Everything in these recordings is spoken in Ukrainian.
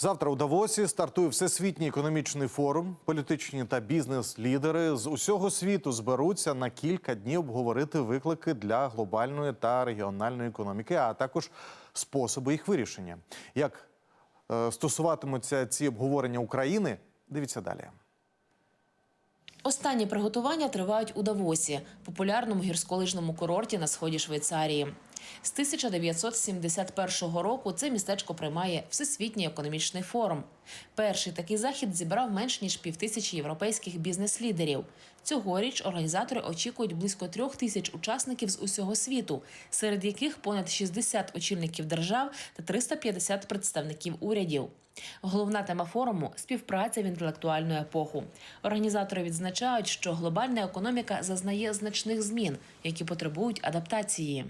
Завтра у Давосі стартує всесвітній економічний форум. Політичні та бізнес-лідери з усього світу зберуться на кілька днів обговорити виклики для глобальної та регіональної економіки, а також способи їх вирішення. Як е, стосуватимуться ці обговорення України? Дивіться далі. Останні приготування тривають у Давосі, популярному гірськолижному курорті на сході Швейцарії. З 1971 року це містечко приймає всесвітній економічний форум. Перший такий захід зібрав менш ніж півтисячі європейських бізнес-лідерів. Цьогоріч організатори очікують близько трьох тисяч учасників з усього світу, серед яких понад 60 очільників держав та 350 представників урядів. Головна тема форуму співпраця в інтелектуальну епоху. Організатори відзначають, що глобальна економіка зазнає значних змін, які потребують адаптації.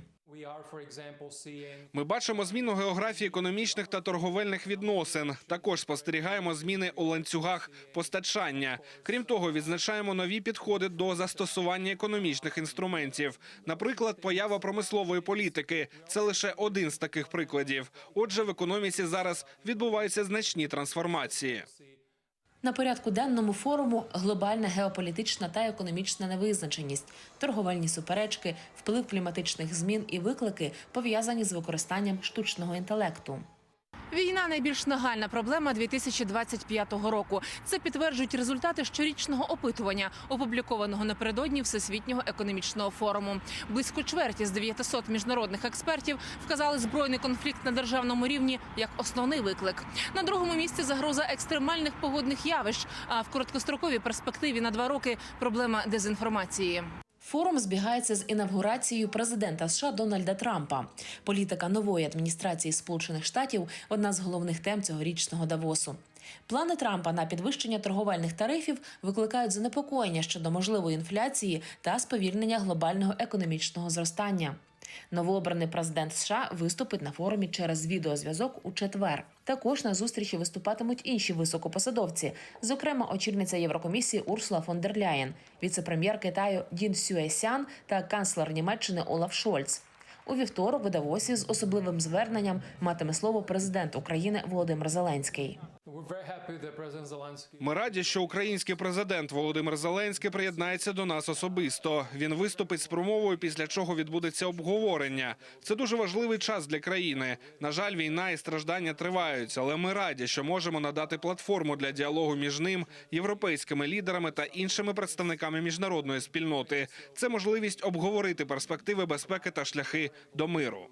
Ми бачимо зміну географії економічних та торговельних відносин. Також спостерігаємо зміни у ланцюгах постачання. Крім того, відзначаємо нові підходи до застосування економічних інструментів. Наприклад, поява промислової політики це лише один з таких прикладів. Отже, в економіці зараз відбуваються значні трансформації. На порядку денному форуму глобальна геополітична та економічна невизначеність, торговельні суперечки, вплив кліматичних змін і виклики пов'язані з використанням штучного інтелекту. Війна найбільш нагальна проблема 2025 року. Це підтверджують результати щорічного опитування, опублікованого напередодні Всесвітнього економічного форуму. Близько чверті з 900 міжнародних експертів вказали збройний конфлікт на державному рівні як основний виклик. На другому місці загроза екстремальних погодних явищ. А в короткостроковій перспективі на два роки проблема дезінформації. Форум збігається з інавгурацією президента США Дональда Трампа. Політика нової адміністрації Сполучених Штатів одна з головних тем цьогорічного Давосу. Плани Трампа на підвищення торговельних тарифів викликають занепокоєння щодо можливої інфляції та сповільнення глобального економічного зростання. Новообраний президент США виступить на форумі через відеозв'язок у четвер. Також на зустрічі виступатимуть інші високопосадовці, зокрема очільниця Єврокомісії Урсула фон дер Ляєн, віце-прем'єр Китаю Дін Сюесян та канцлер Німеччини Олаф Шольц. У вівторок у Давосі з особливим зверненням матиме слово президент України Володимир Зеленський. Ми раді, що український президент Володимир Зеленський приєднається до нас особисто. Він виступить з промовою, після чого відбудеться обговорення. Це дуже важливий час для країни. На жаль, війна і страждання тривають, але ми раді, що можемо надати платформу для діалогу між ним, європейськими лідерами та іншими представниками міжнародної спільноти. Це можливість обговорити перспективи безпеки та шляхи до миру.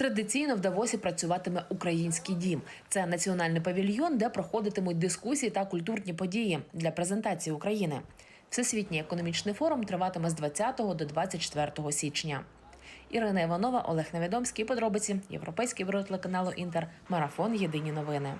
Традиційно в Давосі працюватиме український дім. Це національний павільйон, де проходитимуть дискусії та культурні події для презентації України. Всесвітній економічний форум триватиме з 20 до 24 січня. Ірина Іванова, Олег Невідомський. Подробиці Європейський бюро телеканалу Інтер. Марафон. Єдині новини.